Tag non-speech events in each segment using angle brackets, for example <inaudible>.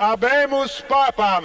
Habemus Papam!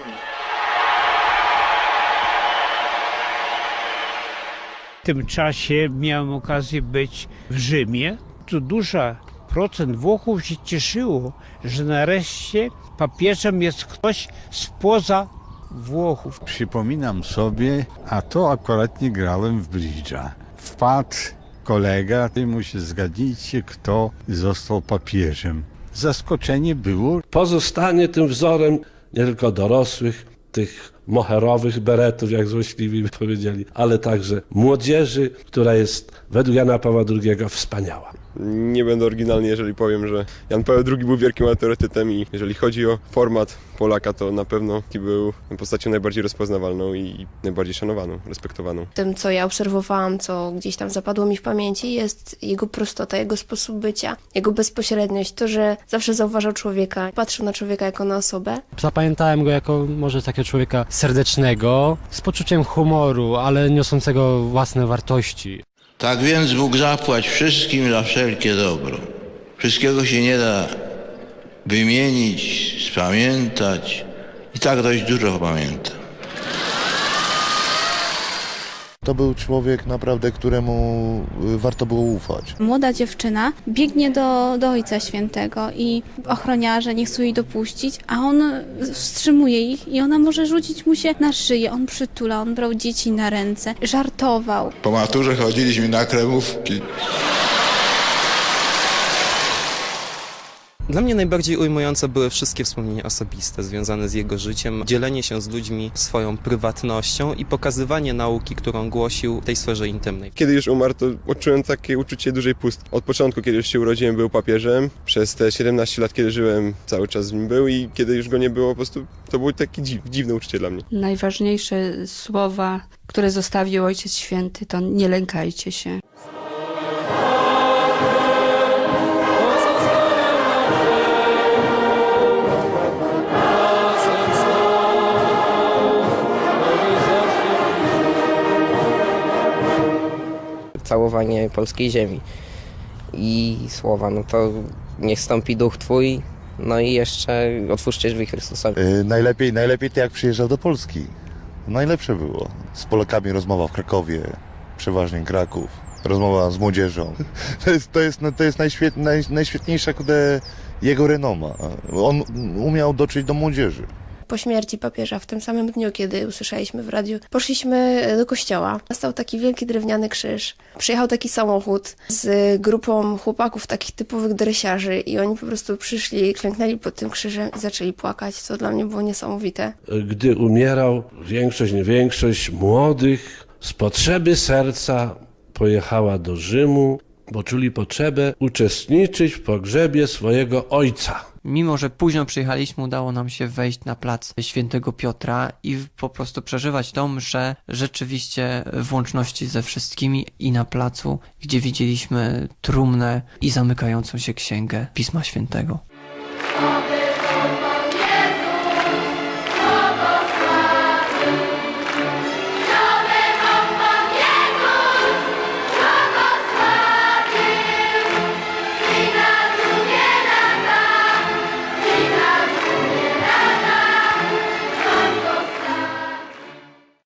W tym czasie miałem okazję być w Rzymie. Tu duża procent Włochów się cieszyło, że nareszcie papieżem jest ktoś spoza Włochów. Przypominam sobie, a to akurat nie grałem w bridge'a. Wpadł kolega, ty mu się zgadnijcie, kto został papieżem. Zaskoczenie było, Pozostanie tym wzorem nie tylko dorosłych, tych moherowych beretów, jak złośliwi by powiedzieli, ale także młodzieży, która jest według Jana Pawła II wspaniała. Nie będę oryginalny, jeżeli powiem, że Jan Paweł II był wielkim autorytetem i jeżeli chodzi o format Polaka, to na pewno był postacią najbardziej rozpoznawalną i najbardziej szanowaną, respektowaną. Tym, co ja obserwowałam, co gdzieś tam zapadło mi w pamięci, jest jego prostota, jego sposób bycia, jego bezpośredniość, to, że zawsze zauważał człowieka, patrzył na człowieka jako na osobę. Zapamiętałem go jako może takiego człowieka serdecznego, z poczuciem humoru, ale niosącego własne wartości. Tak więc Bóg zapłać wszystkim za wszelkie dobro. Wszystkiego się nie da wymienić, spamiętać i tak dość dużo pamiętam. To był człowiek naprawdę, któremu y, warto było ufać. Młoda dziewczyna biegnie do, do Ojca Świętego i ochroniarze nie chcą jej dopuścić, a on wstrzymuje ich i ona może rzucić mu się na szyję. On przytula, on brał dzieci na ręce, żartował. Po maturze chodziliśmy na kremówki. Dla mnie najbardziej ujmujące były wszystkie wspomnienia osobiste związane z jego życiem, dzielenie się z ludźmi swoją prywatnością i pokazywanie nauki, którą głosił w tej sferze intymnej. Kiedy już umarł, to odczułem takie uczucie dużej pustki. Od początku, kiedy już się urodziłem, był papieżem. Przez te 17 lat, kiedy żyłem, cały czas z nim był i kiedy już go nie było, po prostu to było takie dziw, dziwne uczucie dla mnie. Najważniejsze słowa, które zostawił Ojciec Święty, to nie lękajcie się. Całowanie polskiej ziemi. I słowa, no to niech stąpi duch Twój, no i jeszcze otwórzcie drzwi Chrystusowi. Y, najlepiej, najlepiej to jak przyjeżdżał do Polski. Najlepsze było. Z Polakami rozmowa w Krakowie, przeważnie Kraków. Rozmowa z młodzieżą. <laughs> To jest, to jest, no, to jest najświet, naj, najświetniejsza kude jego renoma. On umiał dotrzeć do młodzieży. Po śmierci papieża, w tym samym dniu, kiedy usłyszeliśmy w radiu, poszliśmy do kościoła. Nastał taki wielki drewniany krzyż. Przyjechał taki samochód z grupą chłopaków, takich typowych dresiarzy i oni po prostu przyszli, klęknęli pod tym krzyżem i zaczęli płakać, co dla mnie było niesamowite. Gdy umierał, większość, nie większość młodych z potrzeby serca pojechała do Rzymu, bo czuli potrzebę uczestniczyć w pogrzebie swojego ojca. Mimo, że późno przyjechaliśmy, udało nam się wejść na plac świętego Piotra i po prostu przeżywać tą mszę rzeczywiście w łączności ze wszystkimi i na placu, gdzie widzieliśmy trumnę i zamykającą się księgę Pisma Świętego.